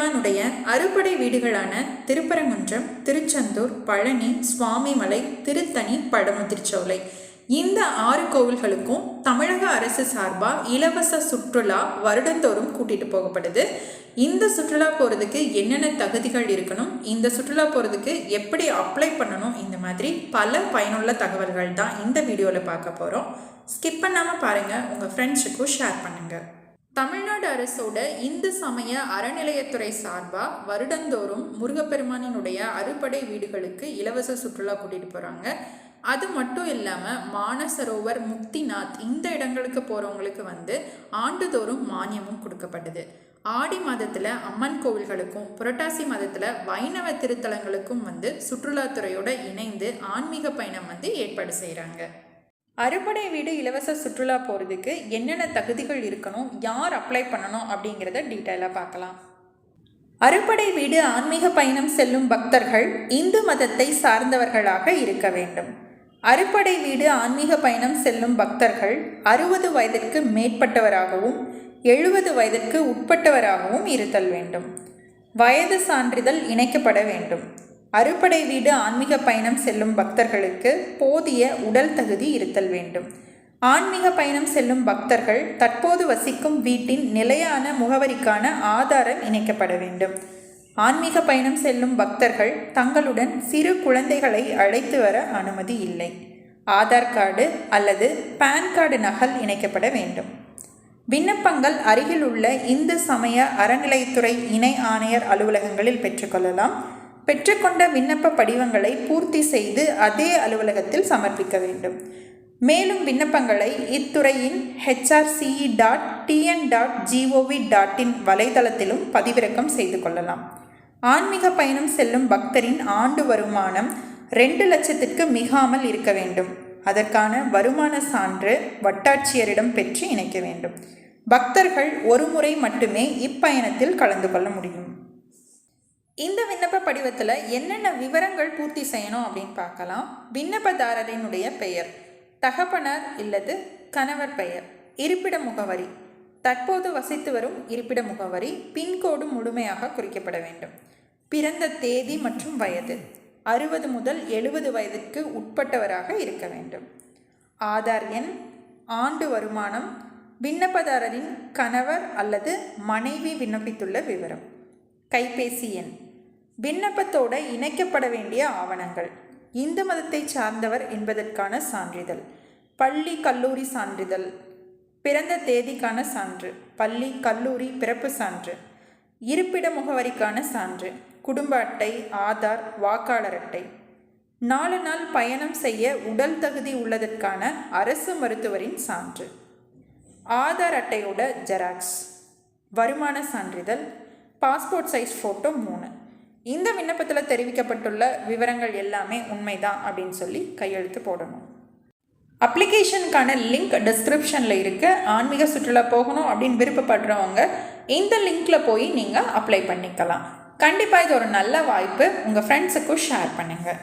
பெருமானுடைய அறுபடை வீடுகளான திருப்பரங்குன்றம் திருச்செந்தூர் பழனி சுவாமிமலை திருத்தணி படமுதிர்ச்சோலை இந்த ஆறு கோவில்களுக்கும் தமிழக அரசு சார்பாக இலவச சுற்றுலா வருடந்தோறும் கூட்டிகிட்டு போகப்படுது. இந்த சுற்றுலா போகிறதுக்கு என்னென்ன தகுதிகள் இருக்கணும்? இந்த சுற்றுலா போகிறதுக்கு எப்படி அப்ளை பண்ணணும்? இந்த மாதிரி பல பயனுள்ள தகவல்கள் தான் இந்த வீடியோவில் பார்க்க போகிறோம் ஸ்கிப் பண்ணாமல் பாருங்கள் உங்கள் ஃப்ரெண்ட்ஸுக்கும் ஷேர் பண்ணுங்கள் தமிழ்நாடு அரசோட இந்து சமய அறநிலையத்துறை சார்பாக வருடந்தோறும் முருகப்பெருமானினுடைய அறுபடை வீடுகளுக்கு இலவச சுற்றுலா கூட்டிகிட்டு போகிறாங்க அது மட்டும் இல்லாமல் மானசரோவர் முக்திநாத் இந்த இடங்களுக்கு போகிறவங்களுக்கு வந்து ஆண்டுதோறும் மானியமும் கொடுக்கப்பட்டது. ஆடி மாதத்தில் அம்மன் கோவில்களுக்கும் புரட்டாசி மாதத்தில் வைணவ திருத்தலங்களுக்கும் வந்து சுற்றுலாத்துறையோடு இணைந்து ஆன்மீக பயணம் வந்து ஏற்பாடு செய்கிறாங்க அறுபடை வீடு இலவச சுற்றுலா போகிறதுக்கு என்னென்ன தகுதிகள் இருக்கணும் யார் அப்ளை பண்ணணும் அப்படிங்கிறத டீட்டெயிலாக பார்க்கலாம். அறுபடை வீடு ஆன்மீக பயணம் செல்லும் பக்தர்கள் இந்து மதத்தை சார்ந்தவர்களாக இருக்க வேண்டும். அறுபடை வீடு ஆன்மீக பயணம் செல்லும் பக்தர்கள் அறுபது வயதிற்கு மேற்பட்டவராகவும் எழுபது வயதிற்கு உட்பட்டவராகவும் இருத்தல் வேண்டும். வயது சான்றிதழ் இணைக்கப்பட வேண்டும். அறுபடை வீடு ஆன்மீக பயணம் செல்லும் பக்தர்களுக்கு போதிய உடல் தகுதி இருத்தல் வேண்டும். ஆன்மீக பயணம் செல்லும் பக்தர்கள் தற்போது வசிக்கும் வீட்டின் நிலையான முகவரிக்கான ஆதாரம் இணைக்கப்பட வேண்டும். ஆன்மீக பயணம் செல்லும் பக்தர்கள் தங்களுடன் சிறு குழந்தைகளை அழைத்து வர அனுமதி இல்லை. ஆதார் கார்டு அல்லது பேன் கார்டு நகல் இணைக்கப்பட வேண்டும். விண்ணப்பங்கள் அருகில் உள்ள இந்து சமய அறநிலைத்துறை இணை ஆணையர் அலுவலகங்களில் பெற்றுக்கொள்ளலாம் பெற்றுக்கொண்ட விண்ணப்ப படிவங்களை பூர்த்தி செய்து அதே அலுவலகத்தில் சமர்ப்பிக்க வேண்டும். மேலும் விண்ணப்பங்களை இத்துறையின் HRCE dot TN dot gov dot in வலைதளத்திலும் பதிவிறக்கம் செய்து கொள்ளலாம். ஆன்மீக பயணம் செல்லும் பக்தரின் ஆண்டு வருமானம் ரெண்டு லட்சத்திற்கு மிகாமல் இருக்க வேண்டும். அதற்கான வருமான சான்று வட்டாட்சியரிடம் பெற்று இணைக்க வேண்டும். பக்தர்கள் ஒரு முறை மட்டுமே இப்பயணத்தில் கலந்து கொள்ள முடியும். இந்த விண்ணப்ப படிவத்தில் என்னென்ன விவரங்கள் பூர்த்தி செய்யணும் அப்படின்னு பார்க்கலாம். விண்ணப்பதாரரினுடைய பெயர் தகப்பனார் இல்லது கணவர் பெயர். இருப்பிட முகவரி தற்போது வசித்து வரும் இருப்பிட முகவரி பின்கோடு முழுமையாக குறிக்கப்பட வேண்டும். பிறந்த தேதி மற்றும் வயது அறுபது முதல் எழுபது வயதுக்கு உட்பட்டவராக இருக்க வேண்டும். ஆதார் எண் ஆண்டு வருமானம் விண்ணப்பதாரரின் கணவர் அல்லது மனைவி விண்ணப்பித்துள்ள விவரம். கைபேசி எண் விண்ணப்பத்தோடு இணைக்கப்பட வேண்டிய ஆவணங்கள். இந்து மதத்தை சார்ந்தவர் என்பதற்கான சான்றிதழ். பள்ளி கல்லூரி சான்றிதழ். பிறந்த தேதிக்கான சான்று. பள்ளி கல்லூரி பிறப்பு சான்று. இருப்பிட முகவரிக்கான சான்று. குடும்ப அட்டை ஆதார் வாக்காளர் அட்டை. நாலு நாள் பயணம் செய்ய உடல் தகுதி உள்ளதற்கான அரசு மருத்துவரின் சான்று. ஆதார் அட்டையோட ஜெராக்ஸ். வருமான சான்றிதழ். பாஸ்போர்ட் சைஸ் ஃபோட்டோ மூணு. இந்த விண்ணப்பத்தில் தெரிவிக்கப்பட்டுள்ள விவரங்கள் எல்லாமே உண்மைதான் அப்படின்னு சொல்லி கையெழுத்து போடணும். அப்ளிகேஷனுக்கான லிங்க் டிஸ்கிரிப்ஷனில் இருக்குது ஆன்மீக சுற்றுலா போகணும் அப்படின்னு விருப்பப்படுறவங்க இந்த லிங்க்கில் போய் நீங்கள் அப்ளை பண்ணிக்கலாம். கண்டிப்பாக இது ஒரு நல்ல வாய்ப்பு. உங்கள் ஃப்ரெண்ட்ஸுக்கும் ஷேர் பண்ணுங்கள்